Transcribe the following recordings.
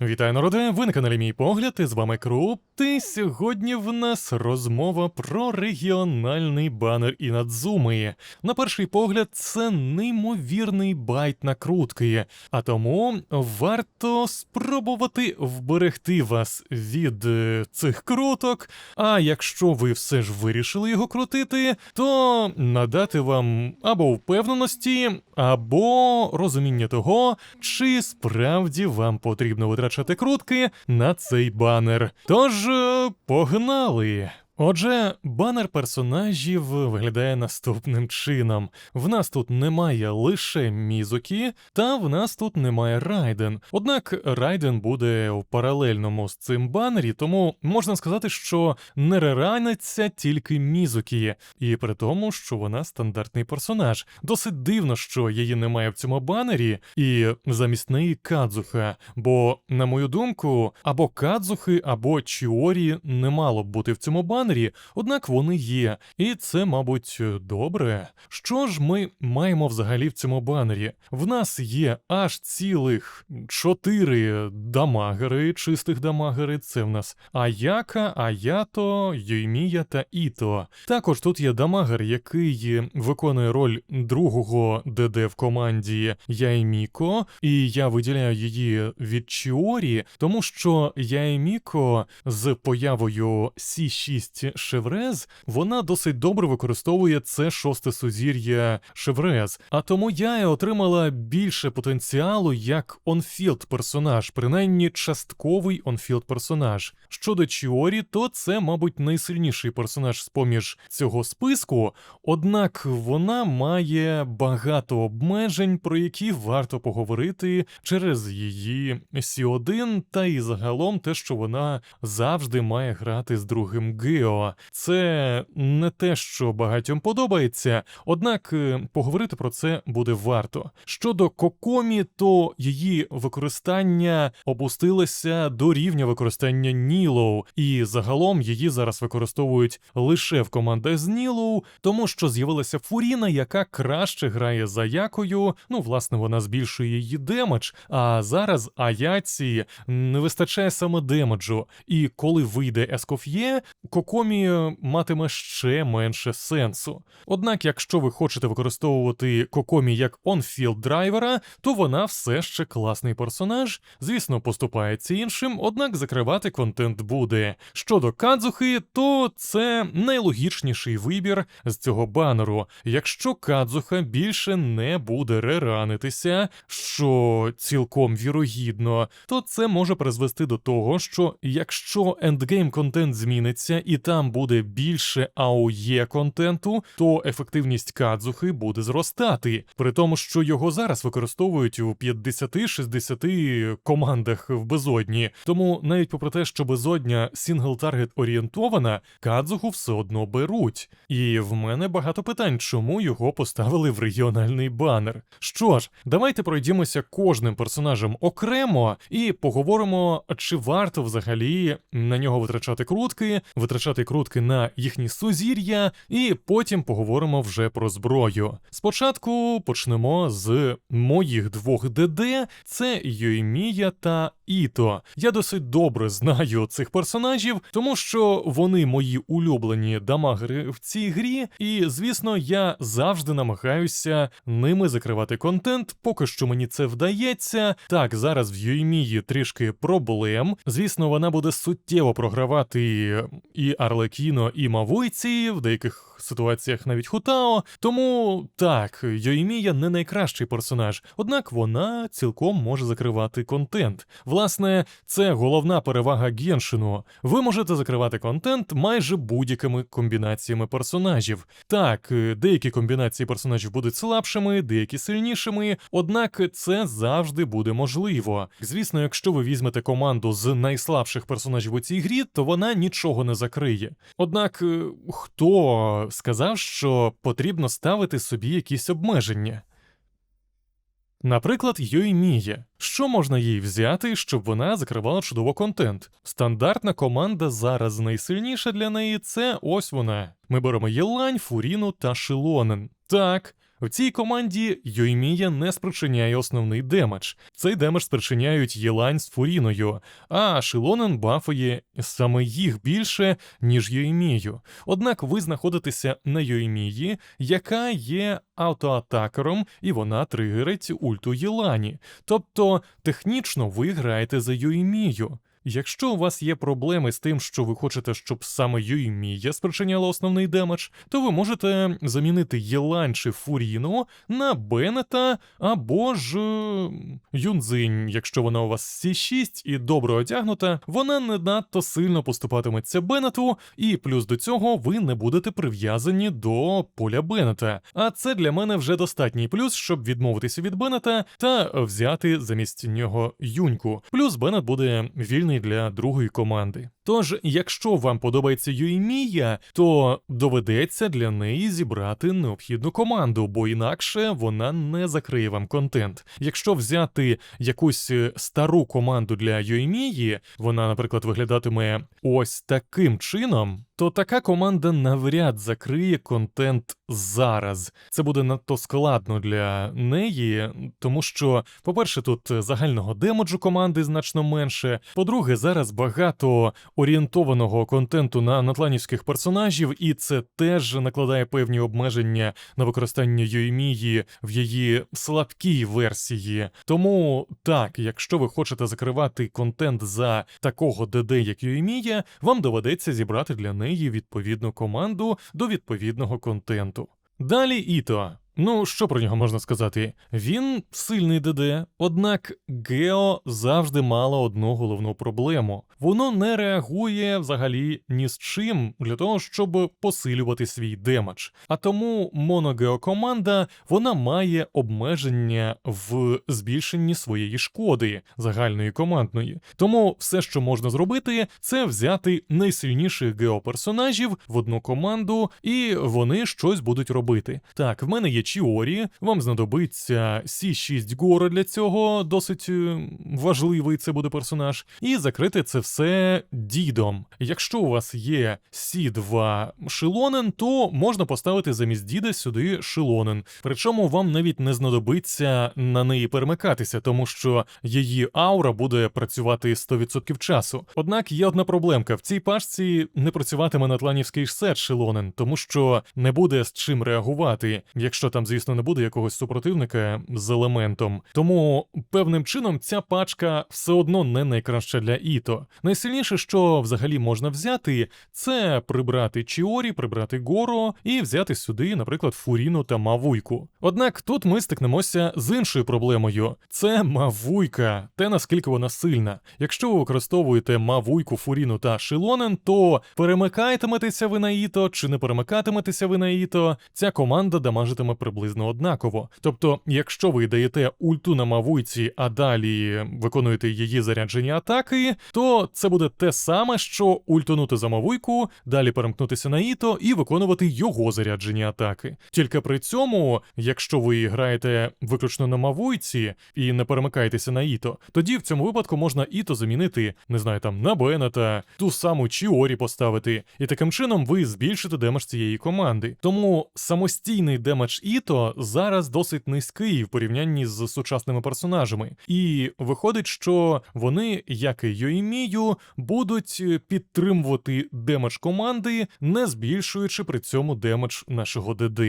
Вітаю, народи, Ви на каналі Мій Погляд, і з вами Круп. І сьогодні в нас розмова про регіональний банер Інадзуми. На перший погляд, це неймовірний байт накрутки, а тому варто спробувати вберегти вас від е, цих круток. А якщо ви все ж вирішили його крутити, то надати вам або впевненості, або розуміння того, чи справді вам потрібно витрачати крутки на цей банер. Тож е, погнали! Отже, банер персонажів виглядає наступним чином: в нас тут немає лише Мізукі, та в нас тут немає Райден. Однак Райден буде в паралельному з цим банері, тому можна сказати, що не рераниться тільки Мізукі, і при тому, що вона стандартний персонаж. Досить дивно, що її немає в цьому банері, і замість неї Кадзуха. Бо, на мою думку, або Кадзухи, або Чіорі не мало б бути в цьому банері, однак вони є, і це, мабуть, добре. Що ж ми маємо взагалі в цьому банері? В нас є аж цілих чотири дамагери, чистих дамагери. Це в нас Аяка, Аято, Йоймія та Іто. Також тут є дамагер, який виконує роль другого ДД в команді Яйміко, і я виділяю її від Чіорі, тому що Яйміко з появою Сі6 Шеврез вона досить добре використовує це шосте сузір'я Шеврез, а тому я отримала більше потенціалу як онфілд персонаж, принаймні частковий онфілд персонаж. Щодо Чіорі, то це, мабуть, найсильніший персонаж з поміж цього списку, однак вона має багато обмежень, про які варто поговорити через її Сі1 та і загалом те, що вона завжди має грати з другим Гео. Це не те, що багатьом подобається, однак е, поговорити про це буде варто. Щодо Кокомі, то її використання опустилося до рівня використання Нілоу, і загалом її зараз використовують лише в командах з Нілоу, тому що з'явилася Фуріна, яка краще грає за Якою. Ну, власне, вона збільшує її демедж, а зараз Аяці не вистачає саме демеджу. І коли вийде Ескоф'є, Кокомі матиме ще менше сенсу. Однак, якщо ви хочете використовувати Кокомі як онфілд драйвера, то вона все ще класний персонаж. Звісно, поступається іншим, однак закривати контент буде. Щодо Кадзухи, то це найлогічніший вибір з цього банеру. Якщо Кадзуха більше не буде реранитися, що цілком вірогідно, то це може призвести до того, що якщо ендгейм контент зміниться і там буде більше АОЄ контенту, то ефективність Кадзухи буде зростати, при тому, що його зараз використовують у 50-60 командах в безодні. Тому навіть попри те, що безодня сінгл-таргет орієнтована, Кадзуху все одно беруть. І в мене багато питань, чому його поставили в регіональний банер. Що ж, давайте пройдімося кожним персонажем окремо і поговоримо, чи варто взагалі на нього витрачати крутки, витрачати крутки на їхні сузір'я, і потім поговоримо вже про зброю. Спочатку почнемо з моїх двох ДД: це Йоймія та Іто. Я досить добре знаю цих персонажів, тому що вони мої улюблені дамагери в цій грі, і звісно, я завжди намагаюся ними закривати контент. Поки що мені це вдається. Так, зараз в Йоймії трішки проблем. Звісно, вона буде суттєво програвати і Арлекіно, і Мавойці, в деяких ситуаціях навіть Хутао. Тому так, Йоймія не найкращий персонаж, однак вона цілком може закривати контент. Власне, це головна перевага Геншину. Ви можете закривати контент майже будь-якими комбінаціями персонажів. Так, деякі комбінації персонажів будуть слабшими, деякі сильнішими, однак це завжди буде можливо. Звісно, якщо ви візьмете команду з найслабших персонажів у цій грі, то вона нічого не закриє. Однак, хто сказав, що потрібно ставити собі якісь обмеження? Наприклад, Йоймія. Що можна їй взяти, щоб вона закривала чудово контент? Стандартна команда зараз найсильніша для неї це ось вона. Ми беремо Єлань, Фуріну та Шилонен. Так, В цій команді Йоймія не спричиняє основний демедж. Цей демедж спричиняють Єлань з Фуріною, а Шилонен бафує саме їх більше, ніж Йоймію. Однак ви знаходитеся на Йоймії, яка є автоатакером, і вона тригерить ульту Єлані. Тобто технічно ви граєте за Йоймію. Якщо у вас є проблеми з тим, що ви хочете, щоб саме Юймія спричиняла основний демедж, то ви можете замінити Єлань чи Фуріну на Беннета або ж е, Юнзинь. Якщо вона у вас С6 і добре одягнута, вона не надто сильно поступатиметься Беннету, і плюс до цього ви не будете прив'язані до поля Беннета. А це для мене вже достатній плюс, щоб відмовитися від Беннета та взяти замість нього Юньку. Плюс Беннет буде вільний для другої команди. Тож, якщо вам подобається Юймія, то доведеться для неї зібрати необхідну команду, бо інакше вона не закриє вам контент. Якщо взяти якусь е, стару команду для Юймії, вона, наприклад, виглядатиме ось таким чином. То така команда навряд закриє контент зараз. Це буде надто складно для неї, тому що, по-перше, тут загального демеджу команди значно менше. По-друге, зараз багато орієнтованого контенту на натланівських персонажів, і це теж накладає певні обмеження на використання Юймії в її слабкій версії. Тому так, якщо ви хочете закривати контент за такого ДД, як Юймія, вам доведеться зібрати для неї відповідну команду до відповідного контенту. Далі Іто. Ну, що про нього можна сказати? Він сильний ДД, однак Гео завжди мало одну головну проблему. Воно не реагує взагалі ні з чим для того, щоб посилювати свій демедж. А тому моногеокоманда вона має обмеження в збільшенні своєї шкоди загальної командної. Тому все, що можна зробити, це взяти найсильніших геоперсонажів в одну команду, і вони щось будуть робити. Так, в мене є Чіорі, вам знадобиться Сі6 Гора для цього, досить е, важливий це буде персонаж, і закрити це все дідом. Якщо у вас є Сі2 Шилонен, то можна поставити замість діда сюди Шилонен. Причому вам навіть не знадобиться на неї перемикатися, тому що її аура буде працювати 100% часу. Однак є одна проблемка: в цій пашці не працюватиме натланівський сет Шилонен, тому що не буде з чим реагувати, якщо там, звісно, не буде якогось супротивника з елементом. Тому певним чином ця пачка все одно не найкраща для Іто. Найсильніше, що взагалі можна взяти, це прибрати Чіорі, прибрати Горо і взяти сюди, наприклад, Фуріну та Мавуйку. Однак тут ми стикнемося з іншою проблемою: це Мавуйка, те наскільки вона сильна. Якщо ви використовуєте Мавуйку, Фуріну та Шилонен, то перемикайтиметеся ви на Іто чи не перемикатиметеся ви на Іто, ця команда дамажитиме приблизно однаково. Тобто, якщо ви даєте ульту на Мавуйці, а далі виконуєте її заряджені атаки, то це буде те саме, що ультонути за Мавуйку, далі перемкнутися на Іто і виконувати його заряджені атаки. Тільки при цьому, якщо ви граєте виключно на Мавуйці і не перемикаєтеся на Іто, тоді в цьому випадку можна Іто замінити, не знаю, там на Беннета, ту саму Чіорі поставити, і таким чином ви збільшите демедж цієї команди. Тому самостійний демедж Іто зараз досить низький в порівнянні з сучасними персонажами, і виходить, що вони, як і Йоймію, будуть підтримувати демедж команди, не збільшуючи при цьому демедж нашого ДД.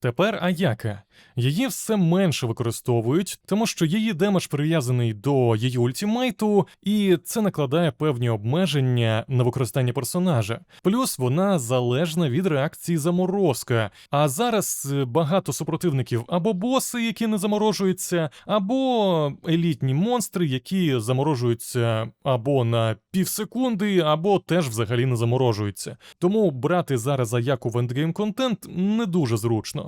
Тепер Аяка. Її все менше використовують, тому що її демедж прив'язаний до її ультимейту, і це накладає певні обмеження на використання персонажа. Плюс вона залежна від реакції заморозка. А зараз е, багато супротивників або боси, які не заморожуються, або елітні монстри, які заморожуються або на півсекунди, або теж взагалі не заморожуються. Тому брати зараз Аяку в ендгейм контент не дуже зручно.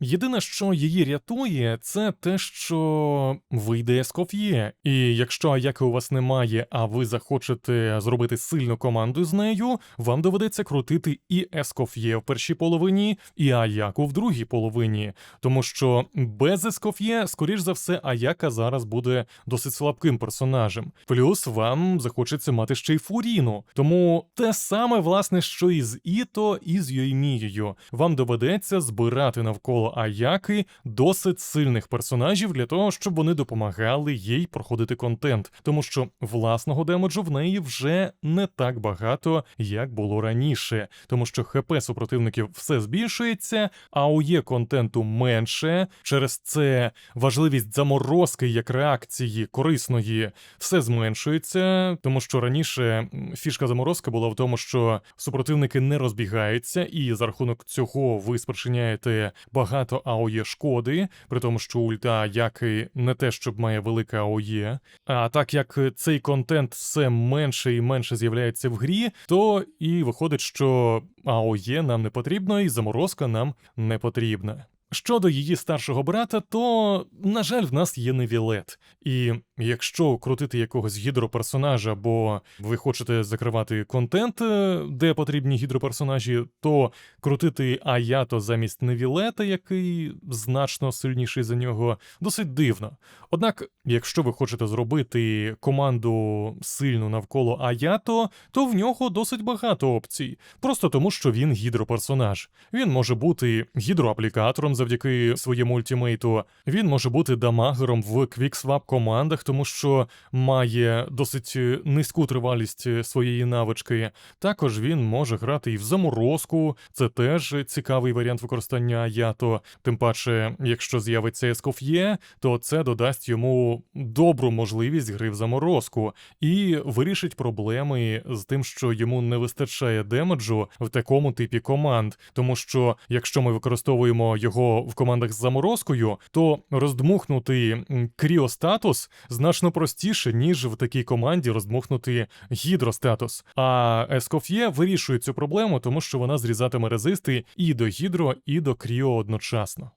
Єдине, що її рятує, це те, що вийде Ескоф'є. І якщо Аяки у вас немає, а ви захочете зробити сильну команду з нею, вам доведеться крутити і Ескоф'є в першій половині, і Аяку в другій половині. Тому що без Ескоф'є, скоріш за все, Аяка зараз буде досить слабким персонажем. Плюс вам захочеться мати ще й Фуріну. Тому те саме, власне, що і з Іто, і з Йоймією. Вам доведеться збирати навколо Аяки досить сильних персонажів для того, щоб вони допомагали їй проходити контент, тому що власного демеджу в неї вже не так багато, як було раніше, тому що ХП супротивників все збільшується, а у є контенту менше. Через це важливість заморозки як реакції корисної все зменшується, тому що раніше фішка заморозки була в тому, що супротивники не розбігаються, і за рахунок цього ви спричиняєте багато АОЄ шкоди, при тому, що ульта як і не те, щоб має велике АОЄ. А так як цей контент все менше і менше з'являється в грі, то і виходить, що АОЄ нам не потрібно, і заморозка нам не потрібна. Щодо її старшого брата, то, на жаль, в нас є невілет. І якщо крутити якогось гідроперсонажа, бо ви хочете закривати контент, е, де потрібні гідроперсонажі, то крутити Аято замість невілета, який значно сильніший за нього, досить дивно. Однак, якщо ви хочете зробити команду сильну навколо Аято, то в нього досить багато опцій. Просто тому, що він гідроперсонаж. Він може бути гідроаплікатором завдяки своєму ультімейту. Він може бути дамагером в квіксвап командах, тому що має досить низьку тривалість своєї навички. Також він може грати і в заморозку. Це теж цікавий варіант використання Аято. Тим паче, якщо з'явиться Ескоф'є, то це додасть йому добру можливість гри в заморозку і вирішить проблеми з тим, що йому не вистачає демеджу в такому типі команд. Тому що якщо ми використовуємо його в командах з заморозкою, то роздмухнути кріостатус значно простіше, ніж в такій команді роздмухнути гідростатус. А Ескоф'є вирішує цю проблему, тому що вона зрізатиме резисти і до гідро, і до кріо одночасно.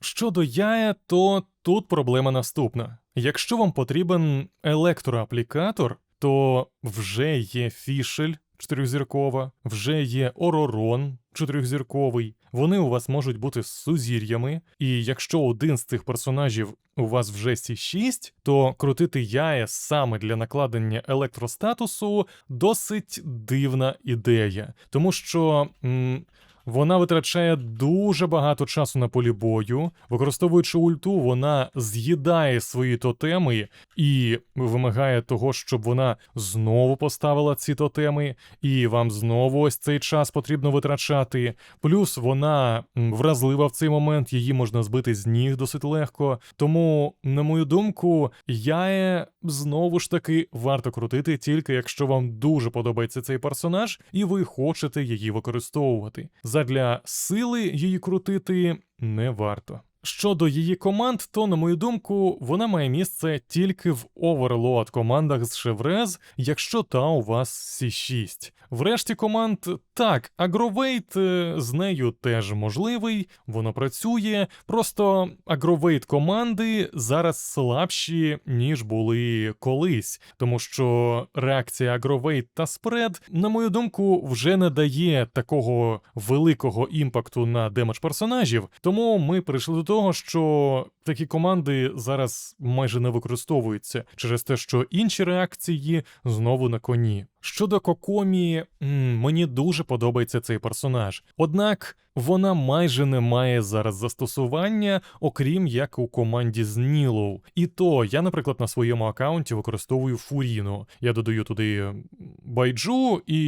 Щодо яя, то тут проблема наступна. Якщо вам потрібен електроаплікатор, то вже є фішель чотирьохзіркова, вже є оророн чотирьохзірковий. Вони у вас можуть бути сузір'ями, і якщо один з цих персонажів у вас вже Сі6, то крутити яє саме для накладення електростатусу досить дивна ідея, тому що. М- вона витрачає дуже багато часу на полі бою. Використовуючи ульту, вона з'їдає свої тотеми і вимагає того, щоб вона знову поставила ці тотеми, і вам знову ось цей час потрібно витрачати. Плюс вона вразлива в цей момент, її можна збити з ніг досить легко. Тому, на мою думку, яє знову ж таки варто крутити тільки якщо вам дуже подобається цей персонаж, і ви хочете її використовувати. Задля сили її крутити не варто. Щодо її команд, то, на мою думку, вона має місце тільки в оверлоад командах з Шеврез, якщо та у вас C6. Врешті команд так, агровейт е, з нею теж можливий, воно працює. Просто агровейт команди зараз слабші, ніж були колись, тому що реакція агровейт та спред, на мою думку, вже не дає такого великого імпакту на демедж персонажів. Тому ми прийшли до того, що такі команди зараз майже не використовуються через те, що інші реакції знову на коні. Щодо Кокомі, мені дуже подобається цей персонаж. Однак вона майже не має зараз застосування, окрім як у команді з Нілоу. І то я, наприклад, на своєму аккаунті використовую Фуріну. Я додаю туди байджу, і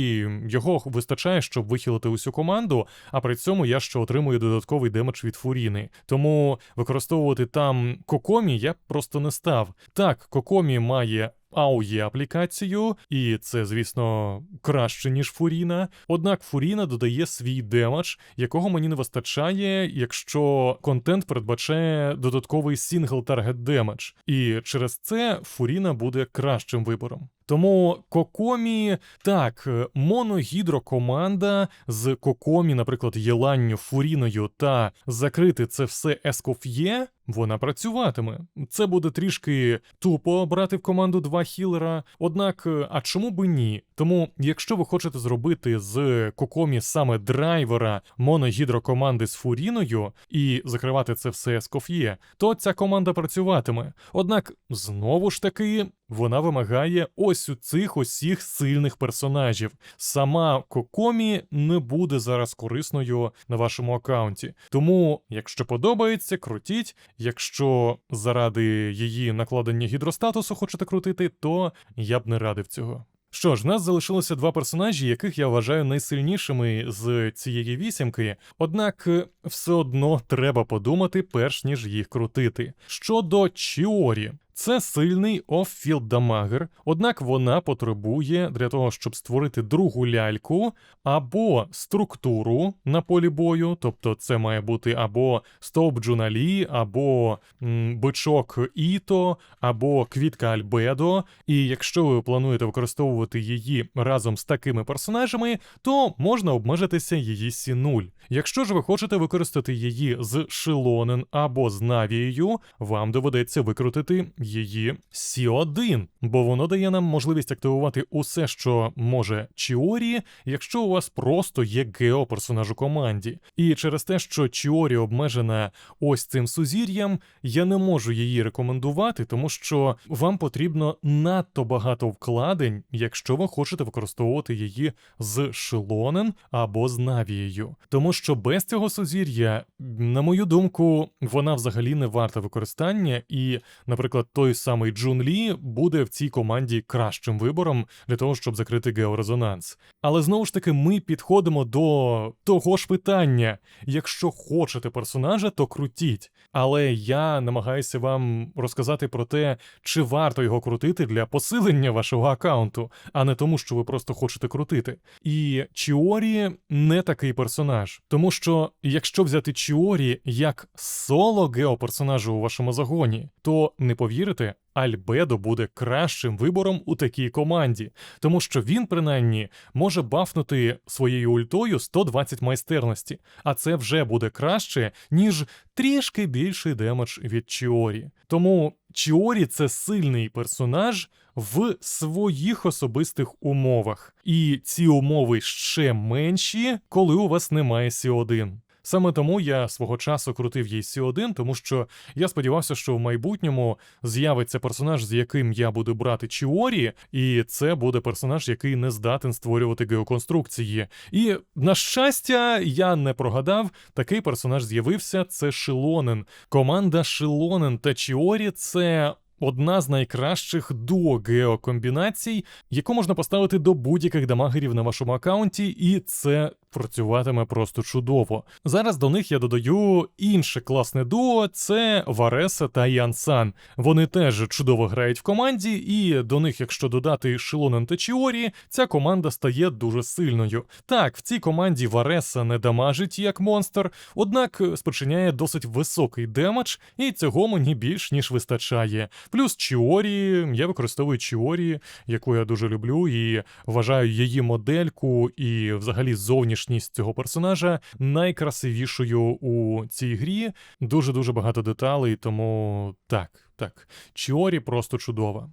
його вистачає, щоб вихилити усю команду. А при цьому я ще отримую додатковий демедж від Фуріни. Тому використовувати там Кокомі я просто не став. Так, Кокомі має AUE аплікацію, і це, звісно, краще, ніж Фуріна. Однак Фуріна додає свій демедж, якого мені не вистачає, якщо контент передбачає додатковий сингл таргет демедж. І через це Фуріна буде кращим вибором. Тому Кокомі, так, е, моногідрокоманда з Кокомі, наприклад, Єланню, Фуріною та закрити це все Ескоф'є, вона працюватиме. Це буде трішки тупо брати в команду два хілера. Однак, е, а чому би ні? Тому, якщо ви хочете зробити з Кокомі саме драйвера моногідрокоманди з Фуріною і закривати це все з Коф'є, то ця команда працюватиме. Однак, знову ж таки, вона вимагає ось у цих усіх сильних персонажів. Сама Кокомі не буде зараз корисною на вашому аккаунті. Тому, якщо подобається, крутіть. Якщо заради її накладення гідростатусу хочете крутити, то я б не радив цього. Що ж, нас залишилося два персонажі, яких я вважаю найсильнішими з цієї вісімки, однак е, все одно треба подумати, перш ніж їх крутити. Щодо Чіорі, це сильний оффілд дамагер, однак вона потребує для того, щоб створити другу ляльку або структуру на полі бою, тобто це має бути або стовп Джуналі, або м, бичок Іто, або квітка Альбедо. І якщо ви плануєте використовувати її разом з такими персонажами, то можна обмежитися її Сі 0. Якщо ж ви хочете використати її з Шилонен або з Навією, вам доведеться викрутити її Сі1, бо воно дає нам можливість активувати усе, що може Чіорі, якщо у вас просто є гео-персонаж у команді. І через те, що Чіорі обмежена ось цим сузір'ям, я не можу її рекомендувати, тому що вам потрібно надто багато вкладень, якщо ви хочете використовувати її з Шилонен або з Навією. Тому що без цього сузір'я, на мою думку, вона взагалі не варта використання, і, наприклад, той самий Джун Лі буде в цій команді кращим вибором для того, щоб закрити георезонанс. Але знову ж таки, ми підходимо до того ж питання: якщо хочете персонажа, то крутіть. Але я намагаюся вам розказати про те, чи варто його крутити для посилення вашого аккаунту, а не тому, що ви просто хочете крутити. І Чіорі не такий персонаж, тому що якщо взяти Чіорі як соло геоперсонажа у вашому загоні, то не повірите. Альбедо буде кращим вибором у такій команді, тому що він, принаймні, може бафнути своєю ультою 120 майстерності, а це вже буде краще, ніж трішки більший демедж від Чіорі. Тому Чіорі це сильний персонаж в своїх особистих умовах, і ці умови ще менші, коли у вас немає Сі-1. Саме тому я свого часу крутив їй Сі-1, тому що я сподівався, що в майбутньому з'явиться персонаж, з яким я буду брати Чіорі, і це буде персонаж, який не здатен створювати геоконструкції. І, на щастя, я не прогадав, такий персонаж з'явився. Це Шилонен. Команда Шилонен та Чіорі це. Одна з найкращих дуо-геокомбінацій, яку можна поставити до будь-яких дамагерів на вашому аккаунті, і це працюватиме просто чудово. Зараз до них я додаю інше класне дуо: це Вареса та Янсан. Вони теж чудово грають в команді, і до них, якщо додати Шилонен та Чіорі, ця команда стає дуже сильною. Так, в цій команді Вареса не дамажить як монстр, однак спричиняє досить високий демедж, і цього мені більш ніж вистачає. Плюс Чіорі, я використовую Чіорі, яку я дуже люблю, і вважаю її модельку і взагалі зовнішність цього персонажа найкрасивішою у цій грі. Дуже дуже багато деталей, тому так, так. Чіорі просто чудова.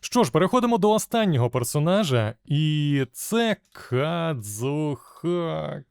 Що ж, переходимо до останнього персонажа, і це Кадзуха.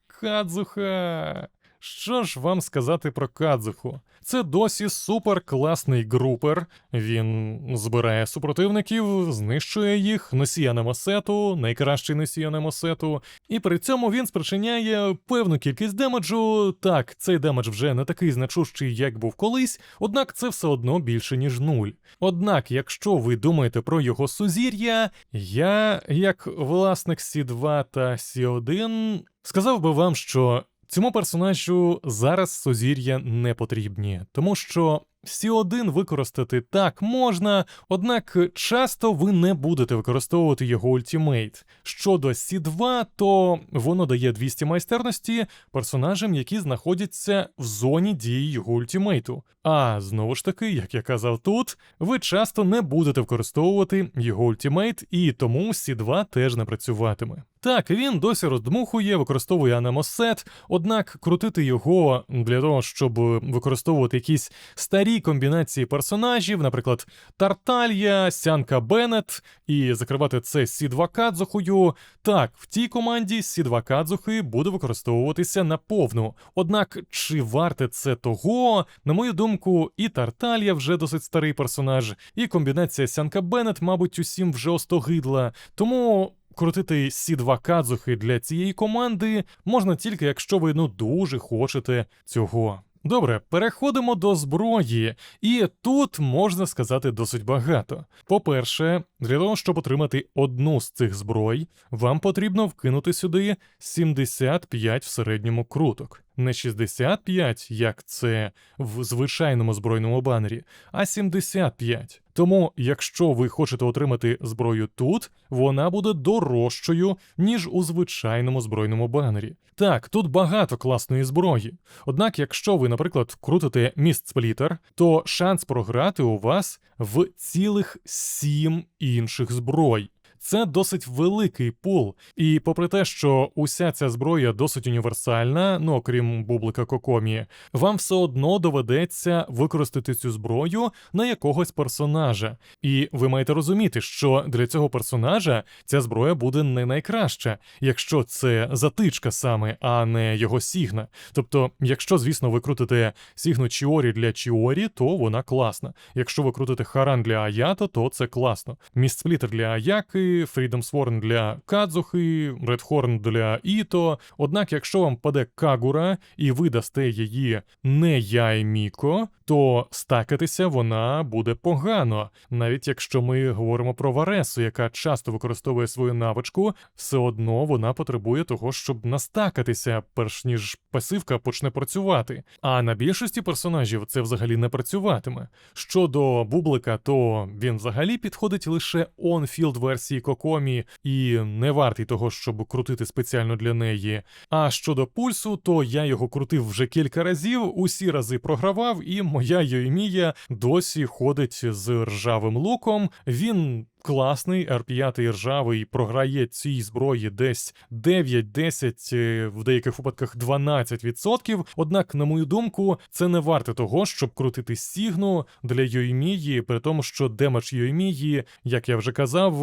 Кадзуха. Що ж вам сказати про Кадзуху? Це досі суперкласний групер. Він збирає супротивників, знищує їх, носія немосету, найкращий носія немосету, і при цьому він спричиняє певну кількість демеджу. Так, цей демедж вже не такий значущий, як був колись, однак це все одно більше, ніж нуль. Однак, якщо ви думаєте про його сузір'я, я, як власник Сі2 та Сі1, сказав би вам, що. Цьому персонажу зараз сузір'я не потрібні, тому що Сі1 використати так можна, однак часто ви не будете використовувати його ультімейт. Щодо Сі2, то воно дає 200 майстерності персонажам, які знаходяться в зоні дії його ультімейту. А знову ж таки, як я казав тут, ви часто не будете використовувати його ультімейт, і тому Сі2 теж не працюватиме. Так, він досі роздмухує, використовує анемосет, однак крутити його для того, щоб використовувати якісь старі комбінації персонажів, наприклад, Тарталья, Сянка Беннет, і закривати це Сі2 Кадзухою. Так, в тій команді Сі2 Кадзухи буде використовуватися наповну. Однак, чи варте це того, на мою думку, і Тарталья вже досить старий персонаж, і комбінація Сянка Беннет, мабуть, усім вже остогидла. Тому. Крутити сі два кадзухи для цієї команди можна тільки, якщо ви ну дуже хочете цього. Добре, переходимо до зброї, і тут можна сказати досить багато. По-перше, для того, щоб отримати одну з цих зброй, вам потрібно вкинути сюди 75 в середньому круток. Не 65, як це в звичайному збройному банері, а 75. Тому, якщо ви хочете отримати зброю тут, вона буде дорожчою, ніж у звичайному збройному банері. Так, тут багато класної зброї. Однак, якщо ви, наприклад, крутите міст сплітер, то шанс програти у вас в цілих сім інших зброй. Це досить великий пул, і попри те, що уся ця зброя досить універсальна, ну окрім бублика Кокомі, вам все одно доведеться використати цю зброю на якогось персонажа. І ви маєте розуміти, що для цього персонажа ця зброя буде не найкраща, якщо це затичка саме, а не його сігна. Тобто, якщо, звісно, ви крутите сігну Чіорі для Чіорі, то вона класна. Якщо ви крутите Харан для Аято, то це класно. Містсплітер для Аяки. Freedom Sworn для Кадзухи, Редхорн для Іто. Однак, якщо вам паде Кагура і ви дасте її не я і Міко, то стакатися вона буде погано. Навіть якщо ми говоримо про Варесу, яка часто використовує свою навичку, все одно вона потребує того, щоб настакатися, перш ніж пасивка почне працювати. А на більшості персонажів це взагалі не працюватиме. Щодо бублика, то він взагалі підходить лише он-філд версії Кокомі і не вартий того, щоб крутити спеціально для неї. А щодо пульсу, то я його крутив вже кілька разів, усі рази програвав, і моя Йоймія досі ходить з ржавим луком. Він класний, R5 ржавий програє цій зброї десь 9-10, е, в деяких випадках 12%. Однак, на мою думку, це не варте того, щоб крутити Сігну для Йоймії, при тому, що демедж Йоймії, як я вже казав,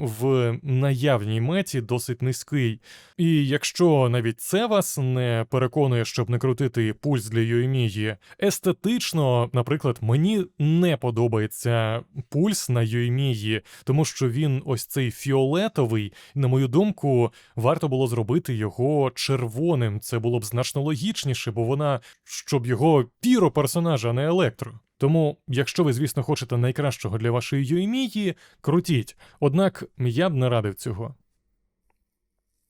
в наявній меті досить низький. І якщо навіть це вас не переконує, щоб не крутити пульс для Йоймії, естетично, наприклад, мені не подобається пульс на Йоймії тому що він ось цей фіолетовий, на мою думку, варто було зробити його червоним. Це було б значно логічніше, бо вона щоб його піро персонажа, а не електро. Тому, якщо ви, звісно, хочете найкращого для вашої Юймії, крутіть. Однак я б не радив цього.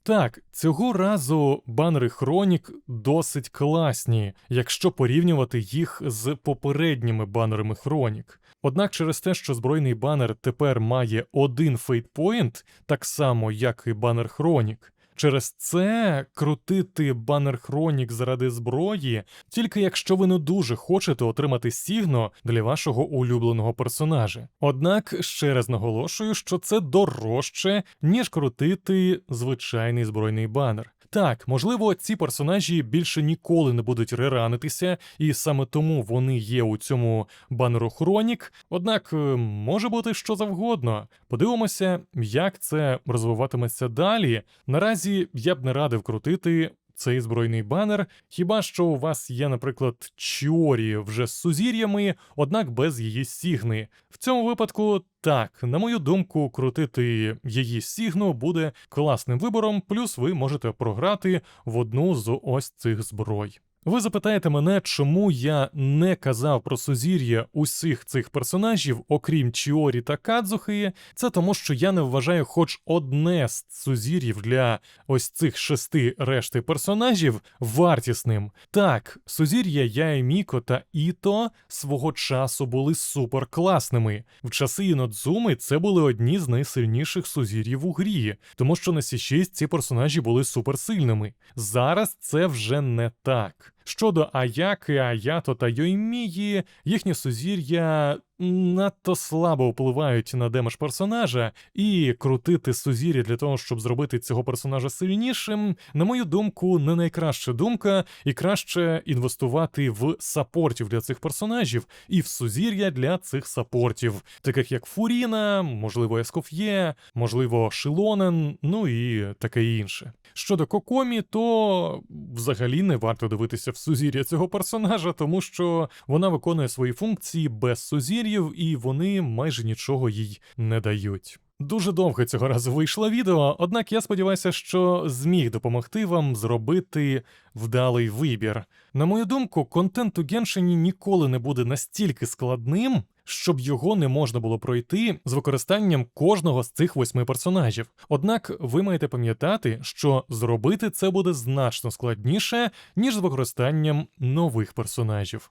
Так, цього разу банери Хронік досить класні, якщо порівнювати їх з попередніми банерами Хронік. Однак через те, що збройний банер тепер має один фейтпоінт, так само як і банер Хронік, Через це крутити банер Хронік заради зброї, тільки якщо ви не дуже хочете отримати сігно для вашого улюбленого персонажа. Однак ще раз наголошую, що це дорожче, ніж крутити звичайний збройний банер. Так, можливо, ці персонажі більше ніколи не будуть реранитися, і саме тому вони є у цьому банеру Хронік. Однак е, може бути що завгодно. Подивимося, як це розвиватиметься далі. Наразі я б не радив крутити цей збройний банер. Хіба що у вас є, наприклад, Чіорі вже з сузір'ями, однак без її сігни. В цьому випадку, так, на мою думку, крутити її сігну буде класним вибором, плюс ви можете програти в одну з ось цих зброй. Ви запитаєте мене, чому я не казав про сузір'я усіх цих персонажів, окрім Чіорі та Кадзухи. Це тому, що я не вважаю хоч одне з сузір'їв для ось цих шести решти персонажів вартісним. Так, сузір'я Яйміко та Іто свого часу були суперкласними. В часи Інодзуми це були одні з найсильніших сузір'їв у грі, тому що на Сі 6 ці персонажі були суперсильними. Зараз це вже не так. Щодо Аяки, Аято та Йоймії, їхнє сузір'я надто слабо впливають на демедж персонажа, і крутити сузір'я для того, щоб зробити цього персонажа сильнішим, на мою думку, не найкраща думка, і краще інвестувати в саппортів для цих персонажів і в сузір'я для цих саппортів, таких як Фуріна, можливо, Ескоф'є, можливо, Шилонен, ну і таке інше. Щодо Кокомі, то взагалі не варто дивитися в сузір'я цього персонажа, тому що вона виконує свої функції без сузір'їв, і вони майже нічого їй не дають. Дуже довго цього разу вийшло відео, однак я сподіваюся, що зміг допомогти вам зробити вдалий вибір. На мою думку, контент у Геншині ніколи не буде настільки складним, щоб його не можна було пройти з використанням кожного з цих восьми персонажів. Однак ви маєте пам'ятати, що зробити це буде значно складніше, ніж з використанням нових персонажів.